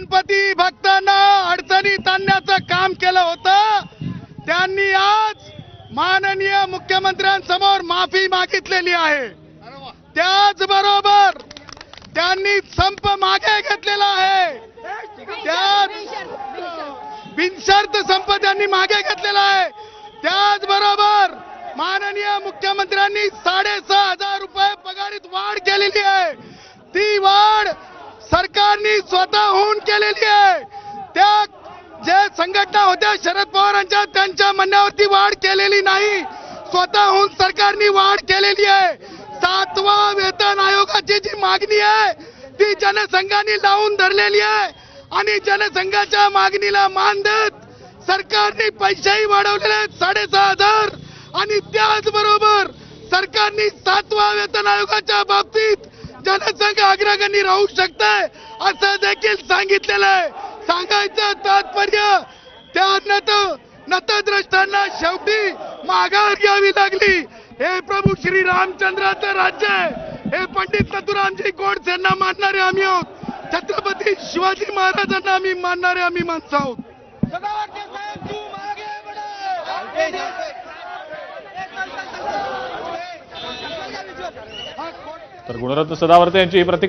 गणपती भक्तांना अडचणीत आणण्याचं काम केलं होतं. त्यांनी आज माननीय मुख्यमंत्र्यांसमोर माफी मागितलेली आहे. त्याचबरोबर त्यांनी संप मागे घेतलेला आहे. त्याच बिनशर्त संप त्यांनी मागे घेतलेला आहे. त्याचबरोबर माननीय मुख्यमंत्र्यांनी साडेसहा हजार रुपये पगारीत वाढ केलेली आहे. पवारांनी स्वतःहून केलेली आहे. त्या जे संघटना होत्या शरद पवारांच्या त्यांच्या म्हणण्यावरती वाढ केलेली नाही. स्वतःहून सरकारने वाढ केलेली आहे. सातवा वेतन आयोगाची जी मागणी आहे ती जनसंघाने लावून धरलेली आहे. आणि जनसंघाच्या मागणीला मान देत सरकारने पैसेही वाढवलेले आहेत साडेसहा हजार. आणि त्याचबरोबर सरकारने सातवा वेतन आयोगाच्या बाबतीत जनसंघ अग्रगणी राहू शकताय असं देखील सांगितलेलं आहे सांगायचं तात्पर्य त्या नत नतद्रष्टांना शेवटी माघार घ्यावी लागली हे प्रभू श्री रामचंद्राचं राज्य आहे हे पंडित नथुरामजी गोडसेंना मानणारे आम्ही आहोत छत्रपती शिवाजी महाराजांना आम्ही मानणारे आम्ही माणसं आहोत तर गुणरत्न सदावर्ते यांची ही प्रतिक्रिया